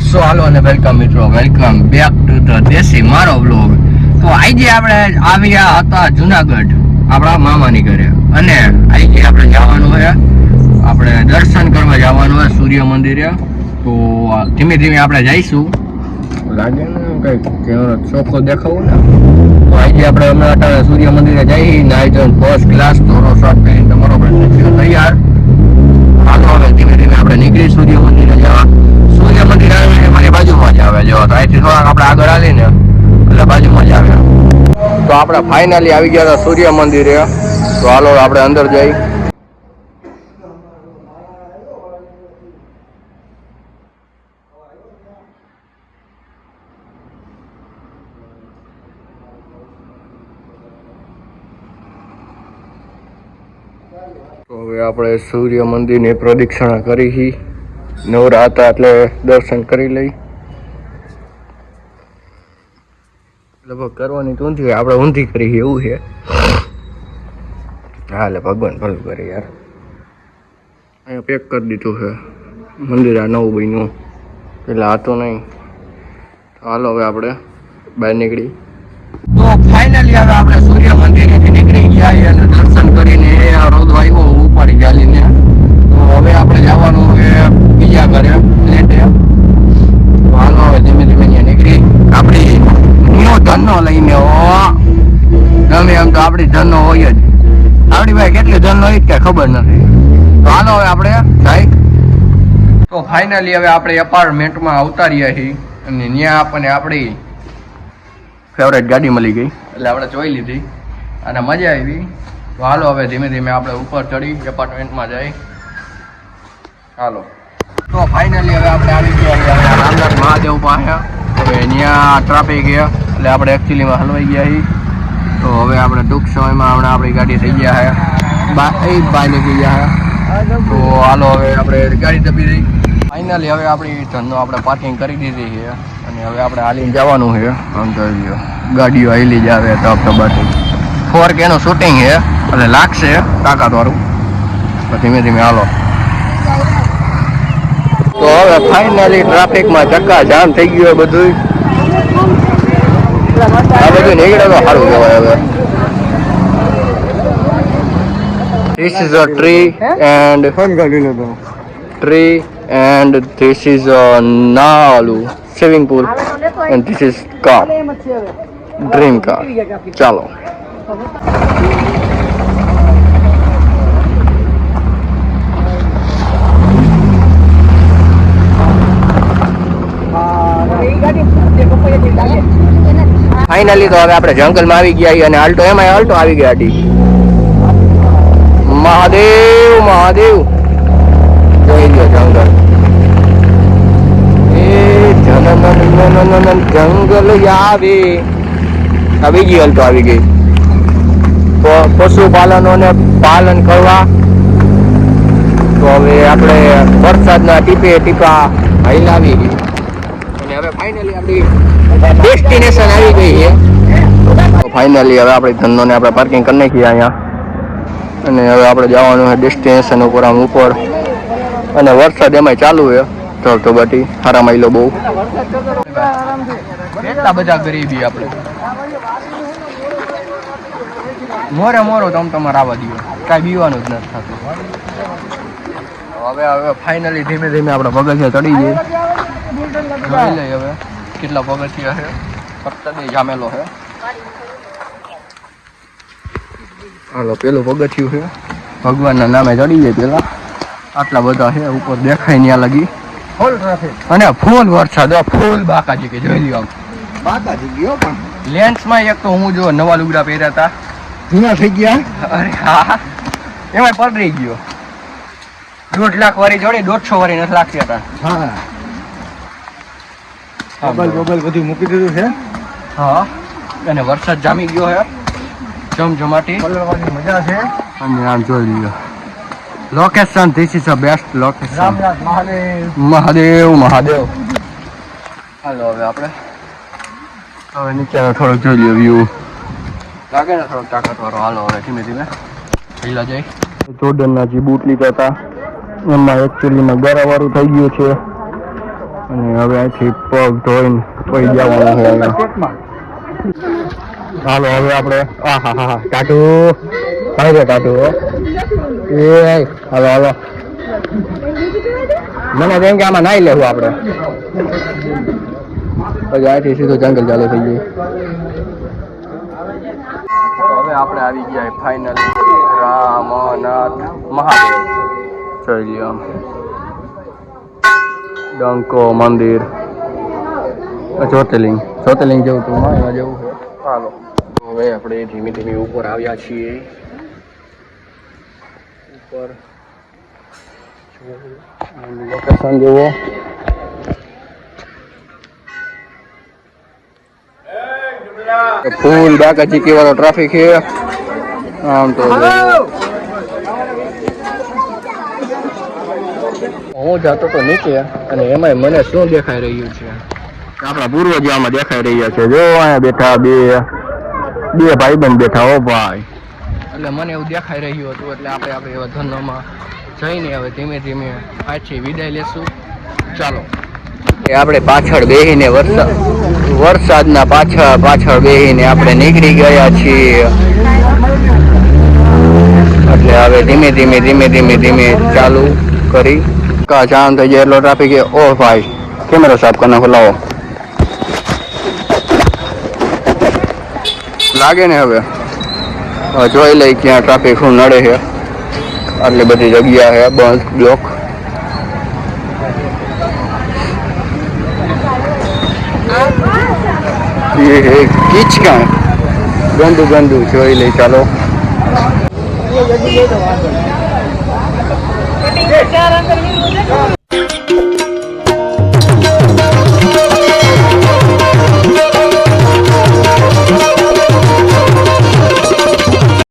સો હાલો અને વેલકમ મિત્રો welcome back to the દેશી મારો બ્લોગ તો આજે આપણે આવ્યા હતા જુનાગઢ આપણા મામાની ઘરે. અને આજે આપણે જવાનું હોય આપણે દર્શન કરવા જવાનું હોય સૂર્ય મંદિરે. તો ધીમે ધીમે આપણે જઈશું. લાગે ને કઈ ચોખ્ખો દેખાવું ને. તો આજે આપણે હમણાં સૂર્ય મંદિરે જઈ નાઈ જોઈને ફર્સ્ટ ક્લાસ ધોરો શર્ટ પહેરીને તમારો તૈયાર હાલો હવે ધીમે ધીમે આપણે નીકળી સૂર્ય મંદિરે જવા સૂર્ય મંદિર આવે ને મારી બાજુમાં જ આવે જો તો અહીંથી થોડાક આપણે આગળ આવીને એટલે બાજુમાં જ આવે આપણે ફાઇનલી આવી ગયા હતા સૂર્ય મંદિરે. તો હાલો આપણે અંદર જઈ. તો હવે આપણે સૂર્ય મંદિરની પ્રદક્ષિણા કરી નવરા હતા એટલે દર્શન કરી લઈ. લગભગ કરવાની તો ઊંધી આપણે ઊંધી કરી એવું છે. હા એટલે ભગવાન ભલું કરે યાર. અહીંયા પેક કરી દીધું છે. મંદિર આ નવું બન્યું. પેલા હતું નહીં. હાલો હવે આપણે બહાર નીકળી. તો ફાઇનલી હવે આપણે સૂર્ય મંદિરેથી નીકળી ગયા અને દર્શન કરીને આ રોદ આવ્યો ઉપાડી ચાલીને તો હવે આપણે જવાનું છે બીજા ઘરે, પ્લેટે. હાલો હવે ધીમે ધીમે નીકળી. આપણી ગમે એમ તો આપણી ધનનો હોય જ. આપણી ભાઈ કેટલી ધનનો હોય કે ખબર નથી. તો હાલો હવે આપણે સાહેબ તો ફાઇનલી હવે આપણે એપાર્ટમેન્ટમાં આવતા રહ્યા છીએ. અને ત્યાં આપણને આપણી ફેવરેટ ગાડી મળી ગઈ. એટલે આપણે જોઈ લીધી. અને મજા આવી. તો હાલો હવે ધીમે ધીમે આપણે ઉપર ચડી એપાર્ટમેન્ટમાં જઈ. હાલો. તો ફાઇનલી હવે આપણે આવી ગયા રામનાથ મહાદેવ પાસે. હવે ત્યાં ટ્રાફિક ગયા એટલે આપણે એકચ્યુઅલીમાં હલવાઈ ગયા છીએ. તો હવે આપણે ટૂંક સમયમાં હમણાં આપણી ગાડી થઈ ગયા છે બા એ બાય નીકળી ગયા છે તો હાલો હવે આપણે ગાડી દબી રહી. ફાઇનલી હવે આપણી ધંધો આપણે પાર્કિંગ કરી દીધી છે. અને હવે આપણે હાલીને જવાનું છે. આમ ગાડીઓ હાલી જ આવે તપ તબાથી ફોર કેનું શૂટિંગ છે. એટલે લાગશે તાકાત વાળું તો ધીમે ધીમે હાલો. તો હવે ફાઇનલી ટ્રાફિકમાં ચક્કા જામ થઈ ગયું બધું આ બધું નીકળે તો સારું કહેવાય હવે This is a tree and tree and this is a nalu swimming pool and this is car dream car ચાલો Finally તો હવે આપણે જંગલમાં આવી ગયા અને આલ્ટો એમાં આલ્ટો આવી ગયા હતી મહાદેવ મહાદેવ. જોઈ ગયો જંગલ. એ જનન જંગલ આવે આવી ગઈ અલ્ટો આવી ગઈ. પશુપાલનોને પાલન કરવા. તો હવે આપણે વરસાદના ટીપે ટીપા હલાવી અને હવે ફાઇનલી આપણી ડેસ્ટિનેશન આવી ગઈ છે. ફાઇનલી હવે આપણે ધંધોને આપણે પાર્કિંગ કરી નાખીએ અહીંયા. અને હવે આપણે જવાનું છે ડેસ્ટિનેશન ઉપર આમ ઉપર. અને વરસાદ એમાંય ચાલુ છે. તો તો બાટી હારા માઇલો બહુ. કેટલા બધા ગરીબી આપણે. મોરે મોરો તમ તમારે આવવા દો કાંઈ બીવાનું જ નથી થતું. હવે હવે ફાઇનલી ધીમે ધીમે આપણે પગથિયા ચડી જઈએ. હવે. કેટલા પગથિયા છે? ફક્ત બે જામેલો છે. હાલો પેલું પગથિયું છે. ભગવાનના નામે ચડી જાય પેલા. આટલા બધા છે ઉપર દેખાય ત્યાં લગી. અને ફૂલ વરસાદ ફૂલ બાકાજી કે જોઈ લ્યો બાકાજી ગયો પણ. લેન્સમાં એક તો હું જો નવા લુગડા પહેર્યા હતા જૂના થઈ ગયા? અરે હા. એમાં પલરી ગયો. દોઢ લાખ વાળી જોડી દોઢસો વાળી નથી લાગતી હતા. હા. મોબાઈલ મોબાઈલ બધું મૂકી દીધું છે. હા અને વરસાદ જામી ગયો હે જમજમાટી. પલળવાની મજા છે. અને આમ જોઈ લ્યો. Location this is a best location Ramnath Mahadev. Mahadev Mahadev. હાલો હવે આપણે હવે નીચેનો થોડોક જોઈ લ્યો વ્યૂ લાગે ને થોડોક તાકાત વાળો હાલો હવે ધીમે ધીમે. પહેલા જાય જોર્ડનના જે બૂટ લીધા હતા એમાં એકચ્યુઅલીમાં ગરાવાળું થઈ ગયું છે. અને હવે અહીંથી પગ ધોઈને પડી જવાનું છે હાલો, હવે આપણે આ હા હા હા ટાટુ ભાઈ રે કાટુ એ, હાલો હાલો. મને તો કે આમાં નાઈ લેવું આપણે. પછી અહીંથી સીધું જંગલ ચાલુ થઈ ગયું. હવે આપણે આવી ગયા ફાઇનલ રામનાથ મહાદેવ. જોઈ લ્યો. ડંકો મંદિર. જ્યોતિર્લિંગ. જ્યોતિર્લિંગ જેવું તું એમાં જેવું છે. હાલો. હવે આપણે ધીમે ધીમે ઉપર આવ્યા છીએ. ઉપર. લોકેશન જુઓ ફૂલ બાકા કેવાનો ટ્રાફિક છે. આમ તો હું જતો તો નીચે અને એમાં મને શું દેખાઈ રહ્યું છે? આપણા પૂર્વજો આમાં દેખાઈ રહ્યા છે. જો અહીંયા બેઠા બે બે ભાઈબંધ બેઠા હો ભાઈ. એટલે મને એવું દેખાઈ રહ્યું હતું એટલે આપણે આપણે એવા ધંધામાં જઈને હવે ધીમે ધીમે પાછી વિદાય લેશું. ચાલો. એ આપણે પાછળ બેહીને વરસાદ વરસાદના પાછળ પાછળ બેહીને આપણે નીકળી ગયા છીએ. એટલે હવે ધીમે ધીમે ધીમે ધીમે ધીમે ચાલુ કરી. કા જામ થઈ જાય એટલો ટ્રાફિક એ ઓ ભાઈ કેમેરો સાફ કરી નાખો લાવો લાગે ને હવે હવે જોઈ લઈ ક્યાં ટ્રાફિક શું નડે છે આટલી બધી જગ્યા છે બંધ બ્લોક ये है किच का गंदू मीटिंग में क्या रंग